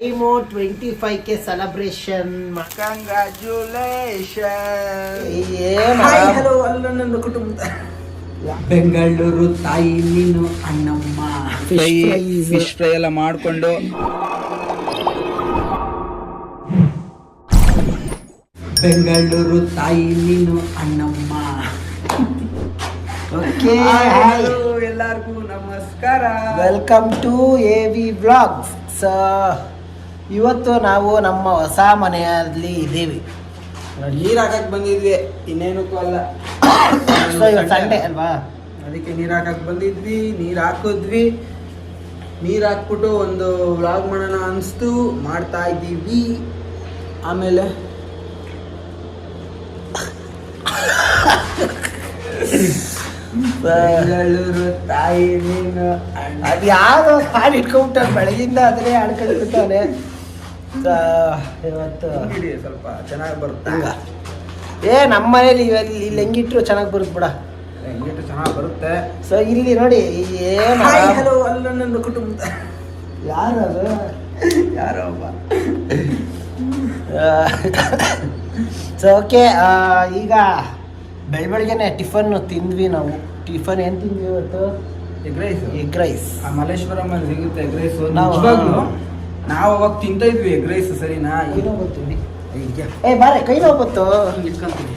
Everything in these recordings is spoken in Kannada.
Time twenty five K celebration congratulation hello ಅಲ್ಲ ನನ್ನ ಕುಟುಂಬ ಬೆಂಗಳೂರು ತಾಯಿ ನೀನು ಅಣ್ಣಮ್ಮ. ಫಿಶ್ ಫ್ರೈ ಎಲ್ಲ ಮಾಡಿಕೊಂಡು. ಬೆಂಗಳೂರು ತಾಯಿ ನೀನು ಅಣ್ಣಮ್ಮ. ಓಕೆ ಹಲೋ ಎಲ್ಲರಿಗೂ ನಮಸ್ಕಾರ. Welcome to A V blogs ಇವತ್ತು ನಾವು ನಮ್ಮ ಹೊಸ ಮನೆಯಲ್ಲಿ ಇದ್ದೀವಿ. ನೀರು ಹಾಕಕ್ ಬಂದಿದ್ವಿ ಇನ್ನೇನಕ್ಕೂ ಅಲ್ಲ. ಸೊ ಇವತ್ತು ಸಂಡೇ ಅಲ್ವಾ? ಅದಕ್ಕೆ ನೀರು ಹಾಕಕ್ ಬಂದಿದ್ವಿ ನೀರು ಹಾಕಿದ್ವಿ. ನೀರು ಹಾಕ್ಬಿಟ್ಟು ಒಂದು ವ್ಲಾಗ್ ಮಾಡೋಣ ಅನಿಸ್ತು ಮಾಡ್ತಾ ಇದ್ದೀವಿ. ಆಮೇಲೆ ಬೆಂಗಳೂರು ತಾಯಿ ನೀನು. ಅದು ಯಾವ್ದೋ ಹಾಡು ಇಟ್ಕೊಂಡ್ಬಿಟ್ಟ ಬೆಳಗಿಂದ ಆದರೆ ಆಡ್ಕೊಂಡಿರ್ತಾನೆ ಇವತ್ತು ಸ್ವಲ್ಪ ಚೆನ್ನಾಗಿ ಬರುತ್ತೆ. ಏ ನಮ್ಮ ಮನೇಲಿ ಇವಲ್ಲಿ ಇಲ್ಲಿ ಹೆಂಗಿಟ್ರು ಚೆನ್ನಾಗಿ ಬರುತ್ತೆ ಬಿಡ. ಹೆಂಗಿಟ್ಟು ಚೆನ್ನಾಗಿ ಬರುತ್ತೆ. ಸೊ ಇಲ್ಲಿ ನೋಡಿ ಏನು ಹಲೋ ಅಲ್ಲ ನನ್ನ ಕುಟುಂಬ ಯಾರು ಅದು? ಯಾರೋ ಒಬ್ಬ. ಸೊ ಓಕೆ ಈಗ ಬೆಳ ಬೆಳಗ್ಗೆನೆ ಟಿಫನ್ ತಿಂದ್ವಿ ನಾವು. ಟಿಫನ್ ಏನು ತಿಂದ್ವಿ ಇವತ್ತು? ಎಗ್ ರೈಸ್ ಎಗ್ ರೈಸ್ ಆ ಮಲ್ಲೇಶ್ವರಂ ಅಲ್ಲಿ ಸಿಗುತ್ತೆ ಎಗ್ ರೈಸ್ ನಾವು- ನಾವು ಅವಾಗ ತಿಂತ ಇದ್ವಿ ಎಗ್ ರೈಸ್ ಸರಿನಾ? ಏನೋ ಗೊತ್ತಿವಿ ಈಗ ಏ ಬಾರೆ ಕೈ ನೋವು ಗೊತ್ತು ಇಟ್ಕೊಂತೀನಿ.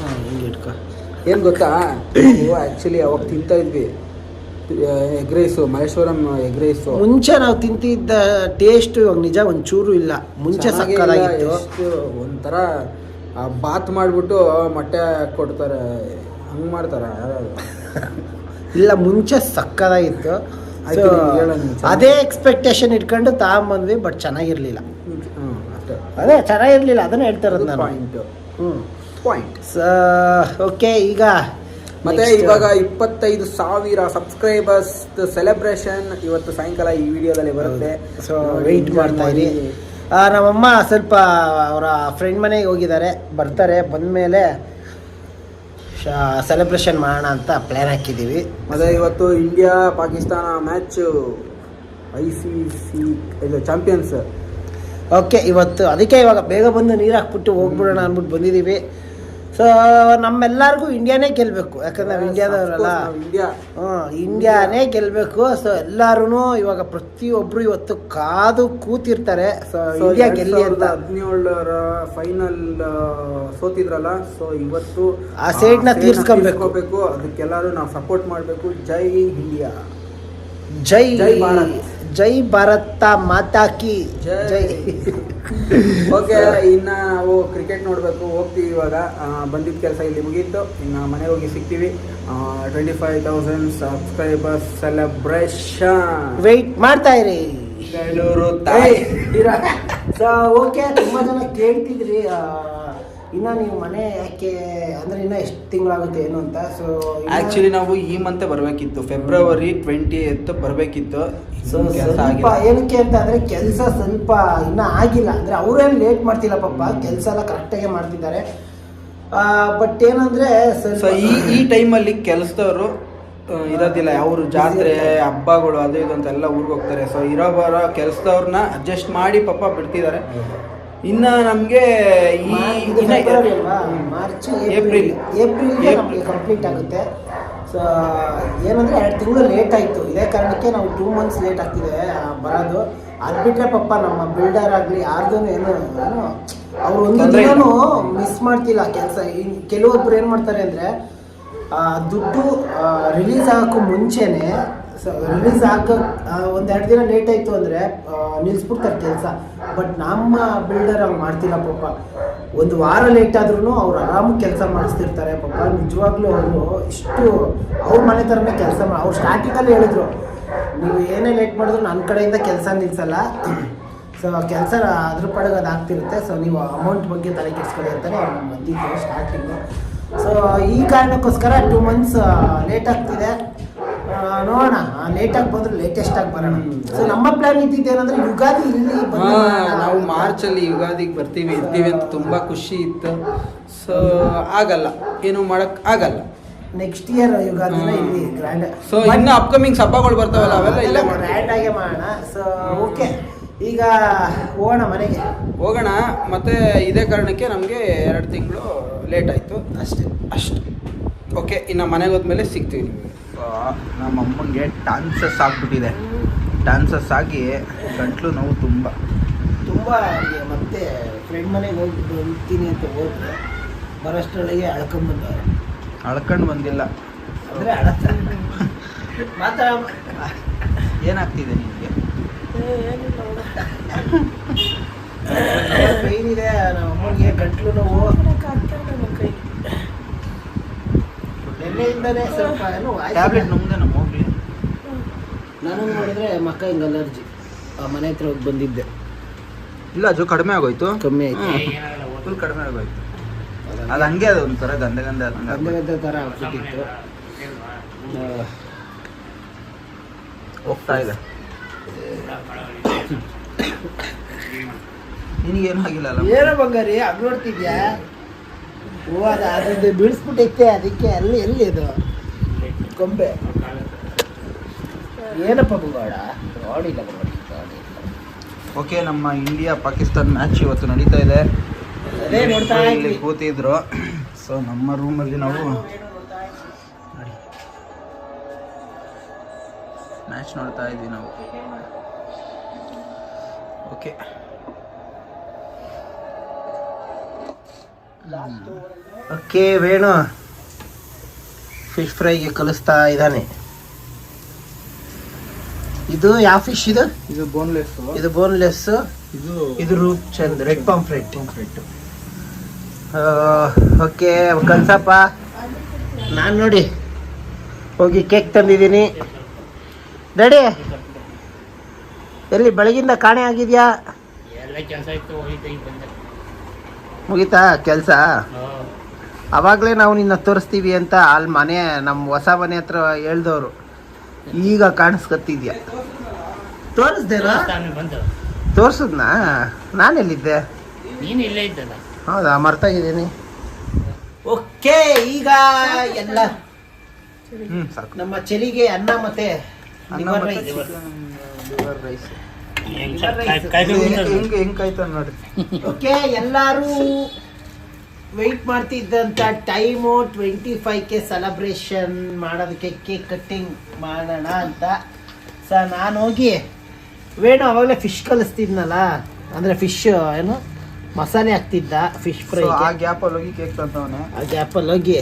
ಹಾಂ ಹಿಂಗೆ ಇಟ್ಕೊ. ಏನ್ ಗೊತ್ತಾ? ನೀವು ಆ್ಯಕ್ಚುಲಿ ಅವಾಗ ತಿಂತ ಇದ್ವಿ. Egg rice Maheshwaram egg rice. ಮುಂಚೆ ನಾವು ತಿಂತಿದ್ದ ಟೇಸ್ಟ್ ಇವಾಗ ನಿಜ ಒಂಚೂರು ಇಲ್ಲ. ಮುಂಚೆ ಸಕ್ಕದಾಗಿತ್ತು ಎಷ್ಟು ಒಂಥರ ಆ ಬಾತ್ ಮಾಡಿಬಿಟ್ಟು ಮೊಟ್ಟೆ ಕೊಡ್ತಾರೆ. ಹಂಗೆ ಮಾಡ್ತಾರ ಇಲ್ಲ ಮುಂಚೆ ಸಕ್ಕದಾಗಿತ್ತು So, ನೀನು ನೀನು. ಅದೇ ಎಕ್ಸ್ಪೆಕ್ಟೇಷನ್ ಇಟ್ಕೊಂಡು ತಗೊಂಬಂದ್ವಿ ಬಟ್ ಚೆನ್ನಾಗಿರ್ಲಿಲ್ಲ. ಹ್ಮ್ ಅದೇ ಚೆನ್ನಾಗಿರ್ಲಿಲ್ಲ ಅದನ್ನ ಹೇಳ್ತಾರದು ನಾನು. ಪಾಯಿಂಟ್ ಹ್ಞೂ ಪಾಯಿಂಟ್ ಓಕೆ ಈಗ ಮತ್ತೆ next- ಇವಾಗ ಇಪ್ಪತ್ತೈದು ಸಾವಿರ ಸಬ್ಸ್ಕ್ರೈಬರ್ಸ್ ಸೆಲೆಬ್ರೇಷನ್ ಇವತ್ತು ಸಾಯಂಕಾಲ ಈ ವಿಡಿಯೋದಲ್ಲಿ ಬರುತ್ತೆ. ಸೊ ವೆಯ್ಟ್ ಮಾಡ್ತಾ ಇರಿ. ಆ, ನಮ್ಮಮ್ಮ ಸ್ವಲ್ಪ ಅವರ ಫ್ರೆಂಡ್ ಮನೆಗೆ ಹೋಗಿದ್ದಾರೆ ಬರ್ತಾರೆ ಬಂದಮೇಲೆ ಸೆಲೆಬ್ರೇಷನ್ ಮಾಡೋಣ ಅಂತ ಪ್ಲ್ಯಾನ್ ಹಾಕಿದ್ದೀವಿ. ಮತ್ತೆ ಇವತ್ತು India Pakistan match I C C ಇದು ಚಾಂಪಿಯನ್ಸ್ ಓಕೆ ಇವತ್ತು ಅದಕ್ಕೆ ಇವಾಗ ಬೇಗ ಬಂದು ನೀರು ಹಾಕ್ಬಿಟ್ಟು ಹೋಗ್ಬಿಡೋಣ ಅಂದ್ಬಿಟ್ಟು ಬಂದಿದ್ದೀವಿ. ಸೊ ನಮ್ಮೆಲ್ಲರಿಗೂ ಇಂಡಿಯಾನೇ ಗೆಲ್ಲಬೇಕು ಯಾಕಂದ್ರೆ ನಾವು ಇಂಡಿಯಾದವರಲ್ಲ ಇಂಡಿಯಾ ಹ್ಞೂ ಇಂಡಿಯಾನೇ ಗೆಲ್ಲಬೇಕು ಸೊ ಎಲ್ಲರೂ ಇವಾಗ ಪ್ರತಿಯೊಬ್ಬರು ಇವತ್ತು ಕಾದು ಕೂತಿರ್ತಾರೆ. ಸೊ ಇಂಡಿಯಾ ಗೆಲ್ಲಿ ಅಂತ. ಹದಿನೇಳರ ಫೈನಲ್ ಸೋತಿದ್ರಲ್ಲ? ಸೊ ಇವತ್ತು ಆ ಸೇಡ್ನ ತೀರ್ಸ್ಕೊಬೇಕು. ತೀರ್ಸ್ಕೊಬೇಕು. ಅದಕ್ಕೆಲ್ಲರೂ ನಾವು ಸಪೋರ್ಟ್ ಮಾಡಬೇಕು. ಜೈ ಇಂಡಿಯಾ ಜೈ ಜೈ ಭಾರತ್. ಜೈ ಭಾರತ ಮಾತಾಕಿ ಜೈ. ಓಕೆ ಇನ್ನ ಓ ಕ್ರಿಕೆಟ್ ನೋಡಬೇಕು ಹೋಗ್ತೀವಿ ಇವಾಗ. ಬಂದಿದ್ದ ಕೆಲಸ ಇಲ್ಲಿ ಮುಗೀತು. ಇನ್ನು ಮನೆಗೆ ಹೋಗಿ ಸಿಗ್ತೀವಿ. Twenty five thousand subscribers celebration wait ಮಾಡ್ತಾ ಇರಿ. ಬೆಂಗಳೂರು ಸೊ ಓಕೆ ತುಂಬಾ ಜನ ಕೇಳ್ತಿದ್ರಿ. ಇನ್ನ ನೀವು ಮನೆ ಯಾಕೆ ಅಂದ್ರೆ ಇನ್ನ ಎಷ್ಟು ತಿಂಗಳಾಗುತ್ತೆ ಏನು ಅಂತ? ಸೊ ಆಕ್ಚುಲಿ ನಾವು ಈ ಮಂತೆ ಬರಬೇಕಿತ್ತು. ಫೆಬ್ರವರಿ ಟ್ವೆಂಟಿ ಎತ್ ಬರಬೇಕಿತ್ತು ಸೊ ಸ್ವಲ್ಪ ಏನಕ್ಕೆ ಅಂತ ಅಂದ್ರೆ ಕೆಲಸ ಸ್ವಲ್ಪ ಇನ್ನ ಆಗಿಲ್ಲ. ಅಂದ್ರೆ ಅವ್ರೇನು ಲೇಟ್ ಮಾಡ್ತಿಲ್ಲ ಪಾಪ. ಕೆಲಸ ಎಲ್ಲ ಕರೆಕ್ಟಾಗೆ ಮಾಡ್ತಿದ್ದಾರೆ. ಬಟ್ ಏನಂದ್ರೆ ಸೊ ಸ್ವಲ್ಪ ಈ ಈ ಟೈಮಲ್ಲಿ ಕೆಲಸದವರು ಇರೋದಿಲ್ಲ. ಅವರು ಜಾತ್ರೆ ಹಬ್ಬಗಳು ಅದು ಇದು ಅಂತ ಎಲ್ಲ ಊರಿಗೆ ಹೋಗ್ತಾರೆ. ಸೊ ಇರೋ ಬರೋ ಕೆಲಸದವ್ರನ್ನ ಅಡ್ಜಸ್ಟ್ ಮಾಡಿ ಪಾಪ ಬಿಡ್ತಿದ್ದಾರೆ. ಇನ್ನ ನಮಗೆ ಈ ಇನ್ನ- ಮಾರ್ಚ್ ಏಪ್ರಿಲ್ ಏಪ್ರಿಲ್. ಕಂಪ್ಲೀಟ್ ಆಗುತ್ತೆ. ಸೊ ಏನಂದ್ರೆ ಎರಡು ತಿಂಗಳು ಲೇಟ್ ಆಯ್ತು. ಇದೇ ಕಾರಣಕ್ಕೆ ನಾವು ಟೂ ಮಂತ್ಸ್ ಲೇಟ್ ಆಗ್ತಿದೆ ಬರೋದು. ಅದು ಬಿಟ್ಟರೆ ಪಪ್ಪ ನಮ್ಮ ಬಿಲ್ಡರ್ ಆಗಲಿ ಯಾರ್ದು ಏನು ಅವ್ರು ಒಂದು ಮಿಸ್ ಮಾಡ್ತಿಲ್ಲ ಕೆಲಸ. ಕೆಲವೊಬ್ರು ಏನು ಮಾಡ್ತಾರೆ ಅಂದರೆ ದುಡ್ಡು ರಿಲೀಸ್ ಆಗೋಕ್ಕೂ ಮುಂಚೆನೆ ರಿಲೀಸ್ ಆಗೋ ಒಂದೆರಡು ದಿನ ಲೇಟ್ ಆಯಿತು ಅಂದರೆ ನಿಲ್ಲಿಸ್ಬಿಡ್ತಾರೆ ಕೆಲಸ. ಬಟ್ ನಮ್ಮ ಬಿಲ್ಡರ್ ಅವ್ರು ಮಾಡ್ತಿಲ್ಲ ಪಾಪ. ಒಂದು ವಾರ ಲೇಟ್ ಆದ್ರೂ ಅವ್ರು ಆರಾಮ ಕೆಲಸ ಮಾಡಿಸ್ತಿರ್ತಾರೆ ಪಾಪ. ನಿಜವಾಗ್ಲೂ ಅವರು ಇಷ್ಟು ಅವ್ರ ಮನೆ ಥರನೇ ಕೆಲಸ ಮಾಡಿ ಅವ್ರು ಸ್ಟಾರ್ಟಿಂಗಲ್ಲಿ ಹೇಳಿದ್ರು. ನೀವು ಏನೇ ಲೇಟ್ ಮಾಡಿದ್ರು ನನ್ನ ಕಡೆಯಿಂದ ಕೆಲಸ ನಿಲ್ಲಿಸಲ್ಲ ಸೊ ಕೆಲಸ ಅದ್ರ ಪಡೆಗೆ ಅದು ಆಗ್ತಿರುತ್ತೆ. ಸೊ ನೀವು ಅಮೌಂಟ್ ಬಗ್ಗೆ ತಲೆ ಕೆಡಿಸ್ಕೊಳ್ಳಿ ಅಂತಲೇ ಬಂದಿದ್ದು ಸ್ಟಾರ್ಟಿಂಗು ಸೊ ಈ ಕಾರಣಕ್ಕೋಸ್ಕರ ಟೂ ಮಂತ್ಸ್ ಲೇಟ್ ಆಗ್ತಿದೆ. ನೋಡೋಣ ಲೇಟಾಗಿ ಬಂದ್ರೆ ಲೇಟೆಸ್ಟ್ ಆಗಿ ಬರೋಣ. ಸೊ ನಮ್ಮ ಪ್ಲಾನ್ ಇದ್ದಿದ್ದೇನೆಂದ್ರೆ ಯುಗಾದಿ ಇಲ್ಲಿ ನಾವು ಅಂತ. ಮಾರ್ಚ್ ಅಲ್ಲಿ ಯುಗಾದಿಗೆ ಬರ್ತೀವಿ ಇರ್ತೀವಿ ಅಂತ ತುಂಬಾ ಖುಷಿ ಇತ್ತು. ಸೊ ಆಗಲ್ಲ. ಏನು ಮಾಡಕ್ ಆಗಲ್ಲ. ನೆಕ್ಸ್ಟ್ ಇಯರ್ ಯುಗಾದಿ ಇಲ್ಲಿ ಗ್ರ್ಯಾಂಡ್ ಸೊ ಇನ್ನು ಅಪ್ಕಮಿಂಗ್ ಹಬ್ಬಗಳು ಬರ್ತಾವಲ್ಲ ಅವೆಲ್ಲ ಇಲ್ಲ ಗ್ರ್ಯಾಂಡ್ ಆಗೇ ಮಾಡೋಣ. ಸೊ ಓಕೆ ಈಗ ಹೋಗೋಣ ಮನೆಗೆ. ಹೋಗೋಣ ಮತ್ತೆ ಇದೇ ಕಾರಣಕ್ಕೆ ನಮಗೆ ಎರಡು ತಿಂಗಳು ಲೇಟ್ ಆಯಿತು. ಅಷ್ಟೇ. ಅಷ್ಟು. ಓಕೆ ಇನ್ನು ಮನೆಗೆ ಹೋದ್ಮೇಲೆ ಸಿಗ್ತೀವಿ ನಿಮಗೆ ನಮ್ಮ ಅಮ್ಮನಿಗೆ ಟಾನ್ಸಸ್ ಆಗ್ಬಿಟ್ಟಿದೆ. ಟಾನ್ಸಸ್ ಆಗಿ ಗಂಟ್ಲು ನೋವು ತುಂಬ. ತುಂಬ ಮತ್ತೆ ಫ್ರೆಂಡ್ ಮನೆಗೆ ಹೋಗಿ ಬರ್ತೀನಿ ಅಂತ ಹೋದ್ರೆ ಬರೋಷ್ಟರೊಳಗೆ ಅಳ್ಕೊಂಬಂದವ್ರೆ ಅಳ್ಕೊಂಡು ಬಂದಿಲ್ಲ. ಅಂದರೆ ಅಳತ್ತ ಮಾತ್ರ ಏನಾಗ್ತಿದೆ ನಿಮಗೆ? ಪೈನ್ ಇದೆ ನಮ್ಮ ಅಮ್ಮನಿಗೆ ಗಂಟ್ಲು ನೋವು. ನಿನ್ನೆಯಿಂದನೇ ಸ್ವಲ್ಪ ಏನೋ ಟ್ಯಾಬ್ಲೆಟ್ ನುಂಗ್ದೆ ನಮ್ಮ ಹೋಗ್ಲಿ ನಾನು ನೋಡಿದ್ರೆ ಮಕ್ಕ ಹಿಂಗೆ ಅಲರ್ಜಿ. ಆ ಮನೆ ಹತ್ರ ಹೋಗಿ ಬಂದಿದ್ದೆ. ಇಲ್ಲ ಅದು ಕಡಿಮೆ ಆಗೋಯ್ತು. ಕಮ್ಮಿ ಆಯ್ತು. ಫುಲ್ ಕಡಿಮೆ ಆಗೋಯ್ತು. ಅದು ಹಂಗೆ ಅದು ಒಂಥರ ಆದಂಗೆ ಗಂಧ ಆಗೋಯ್ತು. ಗಂಧ ಥರ ಆಗ್ಬಿಟ್ಟಿತ್ತು. ಆ, ಹೋಗ್ತಾ ಇದೆ. ನಿನಗೇನು ಆಗಿಲ್ಲ ಅಲ್ಲ? ಏನೋ ಬಂಗಾರಿ ಹಂಗ್ ನೋಡ್ತಿದ್ಯಾ ಅದು ಅದು ಅದ್ರದ್ದು ಬೀಳಿಸ್ಬಿಟ್ಟೈತೆ ಅದಕ್ಕೆ ಅಲ್ಲಿ ಎಲ್ಲಿ ಇದು ಕೊಂಬೆ. ಏನಪ್ಪ ಬಂಗಾಡ ಗಾಡಿ ಓಕೆ ನಮ್ಮ ಇಂಡಿಯಾ ಪಾಕಿಸ್ತಾನ್ ಮ್ಯಾಚ್ ಇವತ್ತು ನಡೀತಾ ಇದೆ. ಅದೇ ನೋಡ್ತಾ ಇಲ್ಲಿ. ಕೂತಿದ್ರು. ಸೊ ನಮ್ಮ ರೂಮಲ್ಲಿ ನಾವು ಮ್ಯಾಚ್ ನೋಡ್ತಾ ಇದ್ವಿ ನಾವು. Okay okay Venu. ಫಿಶ್ ಫ್ರೈಗೆ ಕಲಿಸ್ತಾ ಇದ್ದಾನೆ. ಇದು ಯಾವ ಫಿಶ್ ಇದು? ಇದು ಬೋನ್ಲೆಸ್ ಇದು ಬೋನ್ಲೆಸ್ ಇದು ಇದು ರೂಪ್ ಚಂದ್ ರೆಡ್ ಪಾಂಫ್ರೆಟ್ ಓಕೆ ಕನ್ಸಪ್ಪ ನಾನು ನೋಡಿ. ಹೋಗಿ ಕೇಕ್ ತಂದಿದ್ದೀನಿ. ರೆಡಿ ಎಲ್ಲಿ ಬೆಳಗಿಂದ ಕಾಣೆ ಆಗಿದ್ಯಾ? ಎಲ್ಲ ಕೆಲಸ ಇತ್ತು ಮುಗೀತಾ? ಕೆಲಸ? ಅವಾಗಲೇ ನಾವು ನಿನ್ನ ತೋರಿಸ್ತೀವಿ ಅಂತ ಅಲ್ಲಿ ಮನೆ ನಮ್ಮ ಹೊಸ ಮನೆ ಹತ್ರ ಹೇಳ್ದವ್ರು. ಈಗ ಕಾಣಿಸ್ಕತ್ತಿದ್ಯಾ? ತೋರಿಸ್ದೆ ತಾನು ನಾನು ಎಲ್ಲಿದ್ದೆ? ಹೌದಾ? ಮರ್ತಾಗಿದ್ದೀನಿ ಓಕೆ ಈಗ ಎಲ್ಲ ನಮ್ಮ ಚಳಿಗೆ ಅನ್ನ ಮತ್ತೆ ರೈಸ್ liver ಹೆಂಗ್ ಹೆಂಗ್- ಕಾಯ್ತಾನ ನೋಡ್ರಿ. ಓಕೆ ಎಲ್ಲರೂ wait ಮಾಡ್ತಿದ್ದಂಥ time twenty five K celebration ಮಾಡೋದಕ್ಕೆ ಕೇಕ್ ಕಟ್ಟಿಂಗ್ ಮಾಡೋಣ ಅಂತ. ಸ ನಾನು ಹೋಗಿ ವೇಣು ಅವಾಗಲೇ ಫಿಶ್ ಕಲಿಸ್ತಿದ್ನಲ್ಲ ಅಂದರೆ ಫಿಶ್ ಏನು ಮಸಾಲೆ ಹಾಕ್ತಿದ್ದ ಫಿಶ್ ಫ್ರೈ ಆ ಗ್ಯಾಪಲ್ಲಿ ಹೋಗಿ ಕೇಕ್ ತಂದವನೆ. ಆ ಗ್ಯಾಪಲ್ಲಿ ಹೋಗಿ.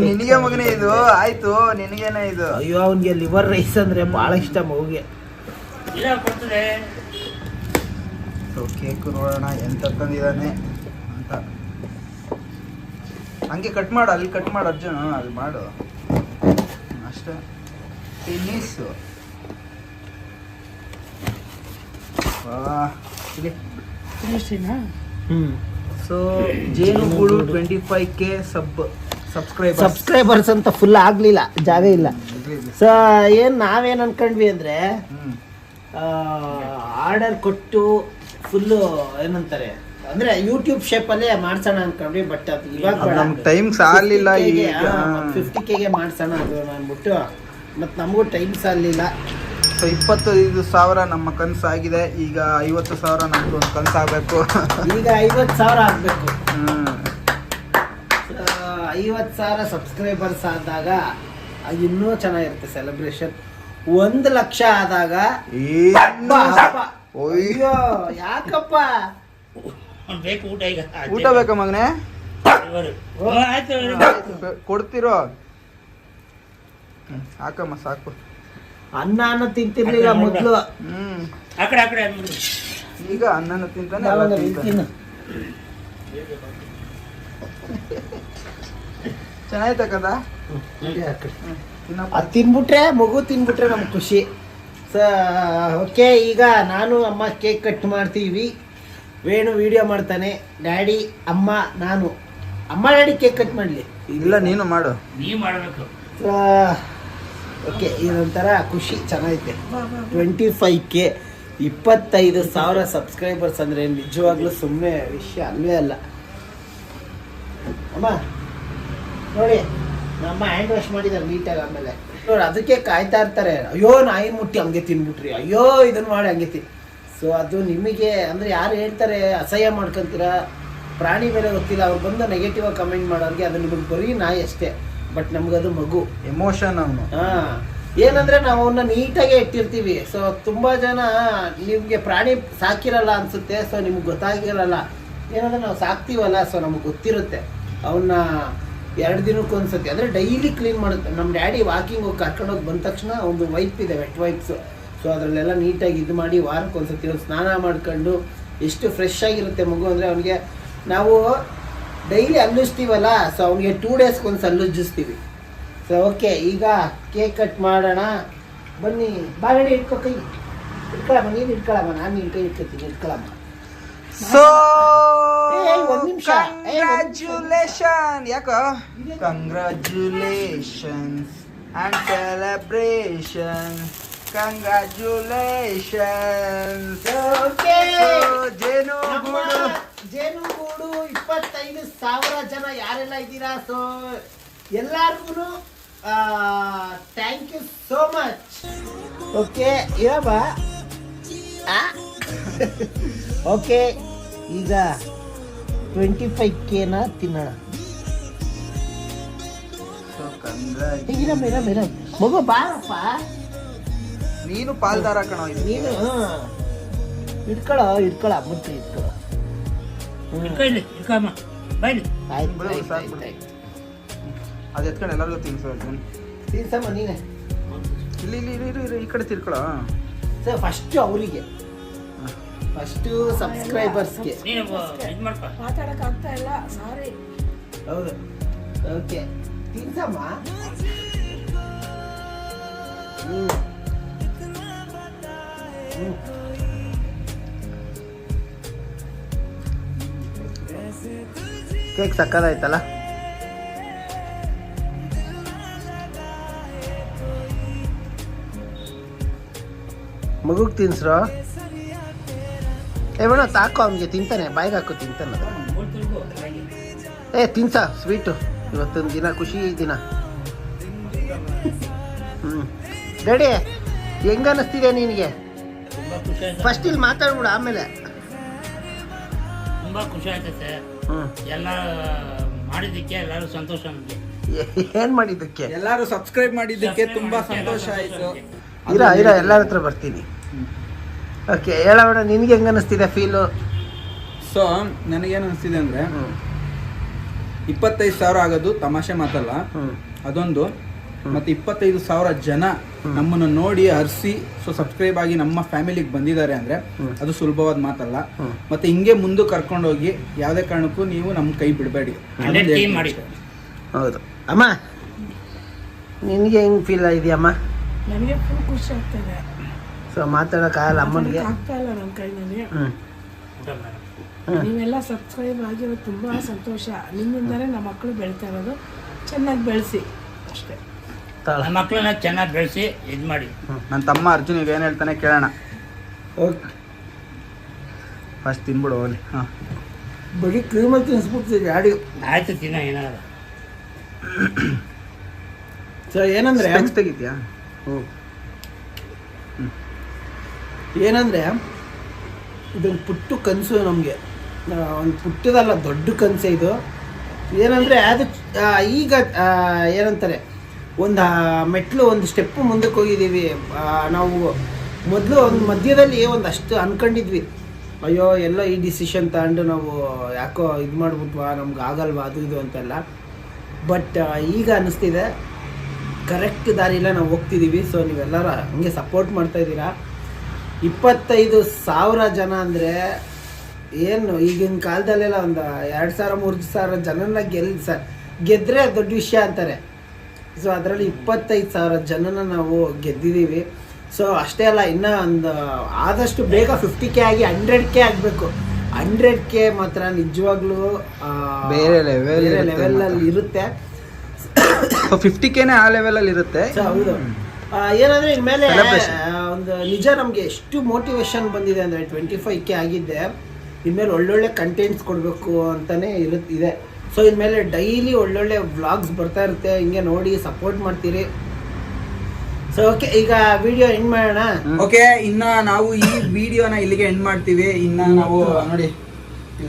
ನಿನಗೆ ಮಗನೇ ಇದು ಆಯ್ತು ನಿನಗೇನೇ ಇದು. ಅಯ್ಯೋ ಅವನಿಗೆ ಲಿವರ್ ರೈಸ್ ಅಂದರೆ ಭಾಳ ಇಷ್ಟ ಮಗುಗೆ. ಇಲ್ಲ ಕೊಡ್ತದೆ. ಸೊ ಕೇಕ್ ನೋಡೋಣ ಎಂತ ತಂದಿದ್ದಾನೆ ಅಂತ. ಹಂಗೆ ಕಟ್ ಮಾಡು ಅಲ್ಲಿ ಕಟ್ ಮಾಡು ಅರ್ಜುನ್ ಅಲ್ಲಿ ಮಾಡು. ಅಷ್ಟೇ. ಫಿನಿಶು ಹ್ಞೂ so Jenugudu twenty five K sub subscribe subscribers ಅಂತ ಫುಲ್ ಆಗಲಿಲ್ಲ ಜಾಗ ಇಲ್ಲ. ಸೊ ಏನು ನಾವೇನು ಅನ್ಕೊಂಡ್ವಿ ಅಂದರೆ ಆರ್ಡರ್ ಕೊಟ್ಟು ಫುಲ್ಲು ಏನಂತಾರೆ ಅಂದ್ರೆ ಯೂಟ್ಯೂಬ್ ಶೇಪಲ್ಲೇ ಮಾಡ್ಸೋಣ ಅನ್ಕೊಂಡ್ವಿ ಬಟ್ ಅದು ಇವಾಗ ನಮ್ಗೆ time ಸಾಲಿಲ್ಲ ಈಗ. ಫಿಫ್ಟಿ ಕೆಗೆ ಮಾಡ್ಸೋಣ ಅದು ಅಂದ್ಬಿಟ್ಟು. ಮತ್ತು ನಮಗೂ ಟೈಮ್ ಸಾಲಿಲ್ಲ. ಸೊ ಇಪ್ಪತ್ತೈದು ಸಾವಿರ ನಮ್ಮ ಆಗಿದೆ ಈಗ ಐವತ್ತು ಸಾವಿರ ನಮ್ದು ಒಂದು ಕನಸಾಗಬೇಕು. ಈಗ ಐವತ್ತು ಸಾವಿರ ಆಗಬೇಕು. ಐವತ್ತು ಸಾವಿರ ಸಬ್ಸ್ಕ್ರೈಬರ್ಸ್ ಆದಾಗ ಇನ್ನೂ ಚೆನ್ನಾಗಿರುತ್ತೆ ಸೆಲೆಬ್ರೇಷನ್ ಒಂದು ಲಕ್ಷ ಆದಾಗ. ಅಯ್ಯೋ ಯಾಕಪ್ಪ? ಬೇಕು ಊಟ ಈಗ. ಊಟ ಬೇಕಾ ಮಗನೇ? ಕೊಡ್ತಿರೋ? ಹಾಕಮ್ಮ ಸಾಕು. ಅನ್ನ ತಿಂತಿರ್ಲಿಲ್ಲ ಮೊದ್ಲು. ಅಂದ್ಬಿಡು. ಈಗ ಅನ್ನ ತಿಂತಾನೆ. ಚೆನ್ನಾಯ್ತಕ್ಕದ ಅದ್ ತಿನ್ಬಿಟ್ರೆ ಮಗು ತಿನ್ಬಿಟ್ರೆ ನಮ್ಗೆ ಖುಷಿ. ಸ ಓಕೆ ಈಗ ನಾನು ಅಮ್ಮ ಕೇಕ್ ಕಟ್ ಮಾಡ್ತೀವಿ. ವೇಣು ವಿಡಿಯೋ ಮಾಡ್ತಾನೆ. ಡ್ಯಾಡಿ ಅಮ್ಮ ನಾನು. ಅಮ್ಮ ಡ್ಯಾಡಿ ಕೇಕ್ ಕಟ್ ಮಾಡಲಿ. ಇಲ್ಲ ನೀನು ಮಾಡು. ನೀ ಮಾಡಬೇಕು. ಸ ಓಕೆ ಇದೊಂಥರ ಖುಷಿ ಚೆನ್ನಾಗೈತೆ. ಟ್ವೆಂಟಿ ಫೈವ್ ಕೆ ಇಪ್ಪತ್ತೈದು ಸಾವಿರ ಸಬ್ಸ್ಕ್ರೈಬರ್ಸ್ ಅಂದರೆ ನಿಜವಾಗ್ಲೂ ಸುಮ್ಮನೆ ವಿಷಯ ಅಲ್ಲವೇ ಅಲ್ಲ. ಅಮ್ಮ ನೋಡಿ. ನಮ್ಮ ಹ್ಯಾಂಡ್ ವಾಶ್ ಮಾಡಿದ್ದಾರೆ ನೀಟಾಗಿ ಆಮೇಲೆ ನೋಡಿ ಅದಕ್ಕೆ ಕಾಯ್ತಾ ಇರ್ತಾರೆ. ಅಯ್ಯೋ ನಾಯಿ ಮುಟ್ಟಿ ಹಂಗೆ ತಿನ್ಬಿಟ್ರಿ. ಅಯ್ಯೋ ಇದನ್ನು ಮಾಡಿ ಹಂಗೆ ತಿನ್ ಸೊ ಅದು ನಿಮಗೆ ಅಂದರೆ ಯಾರು ಹೇಳ್ತಾರೆ ಅಸಹ್ಯ ಮಾಡ್ಕೊಂತೀರಾ? ಪ್ರಾಣಿ ಮೇಲೆ ಗೊತ್ತಿಲ್ಲ. ಅವ್ರು ಬಂದು ನೆಗೆಟಿವ್ ಆಗಿ ಕಮೆಂಟ್ ಮಾಡೋರಿಗೆ ಅದು ನಿಮಗೆ ಬರೀ ನಾಯಿ ಅಷ್ಟೇ. ಬಟ್ ಅದು ಮಗು. ಎಮೋಷನ್ ಅವನು. ಹಾಂ. ಏನಂದರೆ ನಾವು ಅವನ್ನ ನೀಟಾಗೆ ಇಟ್ಟಿರ್ತೀವಿ. ಸೊ ತುಂಬ ಜನ ನಿಮಗೆ ಪ್ರಾಣಿ ಸಾಕಿರಲ್ಲ ಅನಿಸುತ್ತೆ. ಸೊ ನಿಮ್ಗೆ ಗೊತ್ತಾಗಿರಲ್ಲ. ಏನಂದರೆ ನಾವು ಸಾಕ್ತೀವಲ್ಲ. ಸೊ ನಮಗೆ ಗೊತ್ತಿರುತ್ತೆ. ಅವನ್ನ ಎರಡು ದಿನಕ್ಕೆ ಒಂದ್ಸತಿ ಅಂದ್ರೆ ಡೈಲಿ ಕ್ಲೀನ್ ಮಾಡುತ್ತೆ. ನಮ್ಮ ಡ್ಯಾಡಿ ವಾಕಿಂಗ್ ಹೋಗಿ ಕರ್ಕೊಂಡೋಗಿ ಬಂದ ತಕ್ಷಣ ಒಂದು ವೈಪ್ ಇದೆ ವೆಟ್ ವೈಪ್ಸ್ ಸೊ ಅದರಲ್ಲೆಲ್ಲ ನೀಟಾಗಿ ಇದು ಮಾಡಿ ವಾರಕ್ಕೆ ಒಂದ್ಸತಿ ಒಂದು ಸ್ನಾನ ಮಾಡ್ಕೊಂಡು ಎಷ್ಟು ಫ್ರೆಶ್ ಆಗಿರುತ್ತೆ ಮಗು ಅಂದರೆ ಅವನಿಗೆ ನಾವು ಡೈಲಿ ಅಲ್ಲುಜ್ತೀವಲ್ಲ ಸೊ ಅವನಿಗೆ ಟೂ ಡೇಸ್ಗೆ ಒಂದು ಸಲ್ಲುಜ್ಜಿಸ್ತೀವಿ ಸೊ ಓಕೆ ಈಗ ಕೇಕ್ ಕಟ್ ಮಾಡೋಣ. ಬನ್ನಿ ಬಾಳೆಹಣ್ಣು ಇಟ್ಕೋ ಕೈ. ಇಟ್ಕೊಳಮ್ಮ ನೀನು ಇಟ್ಕೊಳಮ್ಮ ನಾನು ನಿನ್ನ ಕೈ ಇಟ್ಕೊತೀನಿ ಇಟ್ಕೊಳಮ್ಮ ಸೊ. ಕಂಗ್ರ್ಯಾಚುಲೇಷನ್ ಯಾಕೋ congratulations and celebration congratulations okay ಜೇನು ಜೇನುಗೂಡು ಇಪ್ಪತ್ತೈದು ಸಾವಿರ ಜನ ಯಾರೆಲ್ಲ ಇದ್ದೀರಾ? ಸೊ ಎಲ್ಲಾರ್ಗು thank you so much okay ಇರಮ್ಮ okay ಈಗ ಟ್ವೆಂಟಿ ಫೈವ್ ಕೆನ ತಿನ್ನೋಣ. ಮಗು ಬಾರಪ್ಪ. ನೀನು ಪಾಲ್ದಾರ ಕಣೋ ನೀನು ಇಟ್ಕೊಳ್ಳೋ ಇಟ್ಕೊಳ ಮುಟ್ಟಿ ಇಟ್ಕೊಳ್ಳೋ ಹ್ಮ್. ಇಟ್ಕೊಳ್ಳಿ ಇಟ್ಕೊಮ್ಮ ಬೈಲಿ ಆಯ್ತು ಅದು ಎತ್ಕೊಂಡು ಎಲ್ಲರಿಗೂ ತಿನ್ಸು ಅರ್ಜುನ್ ತಿನ್ಸಮ್ಮ ನೀನೆ. ಇಲ್ಲಿ ಇಲ್ಲಿ ಇರು, ಇರು ಇರು ಈ ಕಡೆ ತಿರ್ಕೊಳ. ಸರ್ ಫಸ್ಟ್ ಅವರಿಗೆ. ಫಸ್ಟು ಸಬ್ಸ್ಕ್ರೈಬರ್ಸ್ಗೆ ನೀನು ಇದು ಮಾಡ್ಕೊ. ಮಾತಾಡಕ್ ಆಗ್ತಾ ಇಲ್ಲ ಸಾರಿ ಹೌದು ಓಕೆ ತಿನ್ಸಮ್ಮ. ಕೇಕ್ ಸಕ್ಕದಾಯ್ತಲ್ಲ? ಮಗುಗ್ ತಿನ್ಸ್ರೋ? ಏ ಬೇಡ ತಾಕೋ ಅವ್ನಿಗೆ ತಿಂತಾನೆ ಬಾಯಿಗೆ ಹಾಕು ತಿಂತಾನೆ. ಏ ತಿನ್ಸ ಸ್ವೀಟು. ಇವತ್ತೊಂದು ದಿನ ಖುಷಿ ದಿನ. ಹ್ಞೂ ರೆಡಿ ಹೆಂಗ ಅನ್ನಿಸ್ತಿದೆ ನಿನಗೆ? ತುಂಬಾ ಖುಷಿ ಫಸ್ಟ್ ಇಲ್ಲಿ ಮಾತಾಡ್ಬಿಡು ಆಮೇಲೆ. ತುಂಬ ಖುಷಿ ಆಯ್ತೈತೆ ಹ್ಞೂ ಎಲ್ಲ ಮಾಡಿದ್ದಕ್ಕೆ ಎಲ್ಲರೂ ಸಂತೋಷ ನಮಗೆ. ಏನು ಮಾಡಿದ್ದಕ್ಕೆ? ಎಲ್ಲರೂ ಸಬ್ಸ್ಕ್ರೈಬ್ ಮಾಡಿದ್ದಕ್ಕೆ ತುಂಬಾ ಸಂತೋಷ ಆಯ್ತು. ಇರ ಇರ ಎಲ್ಲರ ಹತ್ರ ಬರ್ತೀನಿ. ಓಕೆ ಹೇಳೋಣ ನಿನಗೆ ಹೆಂಗ ಅನ್ನಿಸ್ತಿದೆ ಫೀಲು ಸೊ ನನಗೇನು ಅನಿಸ್ತಿದೆ ಅಂದರೆ ಇಪ್ಪತ್ತೈದು ಸಾವಿರ ಆಗೋದು ತಮಾಷೆ ಮಾತಲ್ಲ. ಅದೊಂದು. ಮತ್ತೆ ಇಪ್ಪತ್ತೈದು ಸಾವಿರ ಜನ ನಮ್ಮನ್ನು ನೋಡಿ ಹರಿಸಿ ಸೊ ಸಬ್ಸ್ಕ್ರೈಬ್ ಆಗಿ ನಮ್ಮ ಫ್ಯಾಮಿಲಿಗೆ ಬಂದಿದ್ದಾರೆ ಅಂದ್ರೆ ಅದು ಸುಲಭವಾದ ಮಾತಲ್ಲ. ಮತ್ತೆ ಹಿಂಗೆ ಮುಂದೆ ಕರ್ಕೊಂಡೋಗಿ ಯಾವುದೇ ಕಾರಣಕ್ಕೂ ನೀವು ನಮ್ಮ ಕೈ ಬಿಡಬೇಡಿ. ಹೌದು. ಅಮ್ಮ ನಿನಗೆ ಹೆಂಗೆ ಫೀಲ್ ಇದೆಯಮ್ಮ ನನಗೆ ಫುಲ್ ಖುಷಿ ಆಗ್ತದೆ. ಸೊ ಮಾತಾಡೋಕ್ಕಾಗಲ್ಲ ಅಮ್ಮನಿಗೆ. ಆಗ್ತಾ ಇಲ್ಲ ನನ್ನ ಕೈನಲ್ಲಿ. ಹ್ಞೂ. ನೀವೆಲ್ಲ ಸಬ್ಸ್ಕ್ರೈಬ್ ಆಗಿರೋ ತುಂಬಾ ಸಂತೋಷ. ನಿಮ್ಮಿಂದಲೇ ನಮ್ಮ ಮಕ್ಕಳು ಬೆಳಿತಾ ಇರೋದು. ಚೆನ್ನಾಗಿ ಬೆಳೆಸಿ. ಅಷ್ಟೇ. ತಾಳ. ನಮ್ಮ ಮಕ್ಕಳನ್ನ ಚೆನ್ನಾಗಿ ಬೆಳೆಸಿ ಇದು ಮಾಡಿ. ನನ್ನ ತಮ್ಮ ಅರ್ಜುನ್ ಈಗ ಏನು ಹೇಳ್ತಾನೆ ಕೇಳೋಣ. ಓಕೆ. ಫಸ್ಟ್ ತಿನ್ಬಿಡು ಹೋಗಲಿ. ಹಾಂ. ಬರೀ ಕ್ರೀಮಲ್ಲಿ ತಿನ್ಸ್ಬಿಡ್ತೀವಿ ಗಾಡಿ ಆಯ್ತು ತಿನ್ನ ಏನಾದ್ರು ಸರ್ ಏನಂದ್ರೆ? ತೆಗಿತೀಯಾ? ಓಕೆ ಏನಂದರೆ, ಇದೊಂದು ಪುಟ್ಟು ಕನಸು ನಮಗೆ. ಒಂದು ಪುಟ್ಟದಲ್ಲ, ದೊಡ್ಡ ಕನಸೆ ಇದು. ಏನಂದರೆ, ಅದು ಈಗ ಏನಂತಾರೆ, ಒಂದು ಮೆಟ್ಲು ಒಂದು ಸ್ಟೆಪ್ಪು ಮುಂದಕ್ಕೆ ಹೋಗಿದ್ದೀವಿ ನಾವು ಮೊದಲು ಒಂದು ಮಧ್ಯದಲ್ಲಿ ಒಂದು ಅಷ್ಟು ಅಂದ್ಕೊಂಡಿದ್ವಿ ಅಯ್ಯೋ, ಎಲ್ಲ ಈ ಡಿಸಿಷನ್ ತಗೊಂಡು ನಾವು ಯಾಕೋ ಇದು ಮಾಡ್ಬಿಟ್ವಾ, ನಮ್ಗೆ ಆಗಲ್ವಾ, ಅದು ಇದು ಅಂತೆಲ್ಲ. ಬಟ್ ಈಗ ಅನ್ನಿಸ್ತಿದೆ ಕರೆಕ್ಟ್ ದಾರಿಲ್ಲ ನಾವು ಹೋಗ್ತಿದ್ದೀವಿ ಸೊ ನೀವೆಲ್ಲರೂ ಹಂಗೆ ಸಪೋರ್ಟ್ ಮಾಡ್ತಾ ಇದ್ದೀರಾ. ಇಪ್ಪತ್ತೈದು ಸಾವಿರ ಜನ ಅಂದರೆ ಏನು ಈಗಿನ ಕಾಲದಲ್ಲೆಲ್ಲ ಒಂದು ಎರಡು ಸಾವಿರ ಮೂರು ಸಾವಿರ ಜನನ ಗೆಲ್ ಸ ಗೆದ್ದರೆ ದೊಡ್ಡ ವಿಷಯ ಅಂತಾರೆ. ಸೊ ಅದರಲ್ಲಿ ಇಪ್ಪತ್ತೈದು ಸಾವಿರ ಜನನ ನಾವು ಗೆದ್ದಿದ್ದೀವಿ. ಸೊ ಅಷ್ಟೇ ಅಲ್ಲ ಇನ್ನೂ ಒಂದು ಆದಷ್ಟು ಬೇಗ ಫಿಫ್ಟಿ ಕೆ ಆಗಿ ಹಂಡ್ರೆಡ್ ಕೆ ಆಗಬೇಕು. ಹಂಡ್ರೆಡ್ ಕೆ ಮಾತ್ರ ನಿಜವಾಗ್ಲೂ ಬೇರೆ ಲೆವೆಲ್ ಅಲ್ಲಿ ಇರುತ್ತೆ ಲೆವೆಲಲ್ಲಿ ಇರುತ್ತೆ. ಫಿಫ್ಟಿ ಕೆನೇ ಆ ಲೆವೆಲಲ್ಲಿ ಇರುತ್ತೆ. ಹೌದು. ಏನಂದ್ರೆ ಇನ್ಮೇಲೆ ಒಂದು ನಿಜ ನಮಗೆ ಎಷ್ಟು ಮೋಟಿವೇಶನ್ ಬಂದಿದೆ ಅಂದರೆ ಟ್ವೆಂಟಿ ಫೈವ್ ಕೆ ಆಗಿದ್ದೆ ಇನ್ಮೇಲೆ ಒಳ್ಳೊಳ್ಳೆ ಕಂಟೆಂಟ್ಸ್ ಕೊಡಬೇಕು ಅಂತಲೇ ಇರುತ್ತೆ ಇದೆ. ಸೊ ಇನ್ಮೇಲೆ ಡೈಲಿ ಒಳ್ಳೊಳ್ಳೆ ವ್ಲಾಗ್ಸ್ ಬರ್ತಾ ಇರುತ್ತೆ ಹಿಂಗೆ ನೋಡಿ ಸಪೋರ್ಟ್ ಮಾಡ್ತೀರಿ. ಸೊ ಓಕೆ ಈಗ ವಿಡಿಯೋ ಎಂಡ್ ಮಾಡೋಣ? ಓಕೆ ಇನ್ನ ನಾವು ಈ ವಿಡಿಯೋನ ಇಲ್ಲಿಗೆ ಎಂಡ್ ಮಾಡ್ತೀವಿ. ಇನ್ನ ನಾವು ನೋಡಿ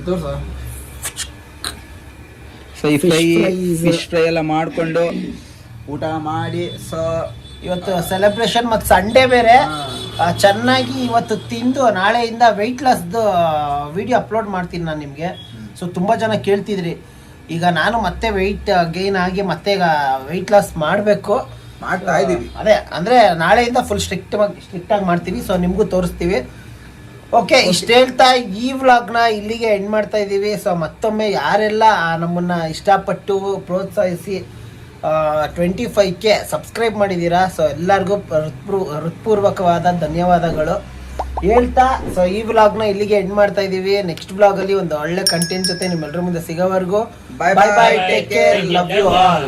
ತೋರ್ಸ ತೋರ್ಸು. ಸೊ ಈ ಫ್ರೈ ಫಿಶ್ ಫ್ರೈ ಎಲ್ಲ ಮಾಡಿಕೊಂಡು ಊಟ ಮಾಡಿ ಸೊ ಇವತ್ತು ಸೆಲೆಬ್ರೇಷನ್ ಮತ್ತು ಸಂಡೇ ಬೇರೆ. ಚೆನ್ನಾಗಿ ಇವತ್ತು ತಿಂದು ನಾಳೆಯಿಂದ ವೆಯ್ಟ್ ಲಾಸ್ದು ವಿಡಿಯೋ ಅಪ್ಲೋಡ್ ಮಾಡ್ತೀನಿ ನಾನು ನಿಮಗೆ. ಸೊ ತುಂಬ ಜನ ಕೇಳ್ತಿದ್ರಿ. ಈಗ ನಾನು ಮತ್ತೆ ವೆಯ್ಟ್ ಗೈನ್ ಆಗಿ ಮತ್ತೆ ಈಗ ವೆಯ್ಟ್ ಲಾಸ್ ಮಾಡಬೇಕು. ಮಾಡ್ತಾ ಇದ್ದೀವಿ ಅದೇ ಅಂದರೆ ನಾಳೆಯಿಂದ ಫುಲ್ ಸ್ಟ್ರಿಕ್ಟ್ ಸ್ಟ್ರಿಕ್ಟ್ ಆಗಿ ಮಾಡ್ತೀವಿ. ಸೊ ನಿಮಗೂ ತೋರಿಸ್ತೀವಿ. ಓಕೆ ಇಷ್ಟು ಹೇಳ್ತಾ ಈ ವ್ಲಾಗ್ನ ಇಲ್ಲಿಗೆ ಎಂಡ್ ಮಾಡ್ತಾ ಇದ್ದೀವಿ ಸೊ ಮತ್ತೊಮ್ಮೆ ಯಾರೆಲ್ಲ ನಮ್ಮನ್ನು ಇಷ್ಟಪಟ್ಟು ಪ್ರೋತ್ಸಾಹಿಸಿ ಟ್ವೆಂಟಿ ಫೈವ್ ಕೆ ಸಬ್ಸ್ಕ್ರೈಬ್ ಮಾಡಿದ್ದೀರಾ ಸೊ ಎಲ್ಲರಿಗೂ ಹೃತ್ಪೂ ಹೃತ್ಪೂರ್ವಕವಾದ ಧನ್ಯವಾದಗಳು. ಹೇಳ್ತಾ ಸೊ ಈ ವ್ಲಾಗ್ನ ಇಲ್ಲಿಗೆ ಎಂಡ್ ಮಾಡ್ತಾ ಇದ್ದೀವಿ. ನೆಕ್ಸ್ಟ್ ವ್ಲಾಗಲ್ಲಿ ಒಂದು ಒಳ್ಳೆ ಕಂಟೆಂಟ್ ಜೊತೆ ನಿಮ್ಮೆಲ್ಲರ ಮುಂದೆ ಸಿಗೋವರೆಗೂ. Bye bye bye, bye take care love you all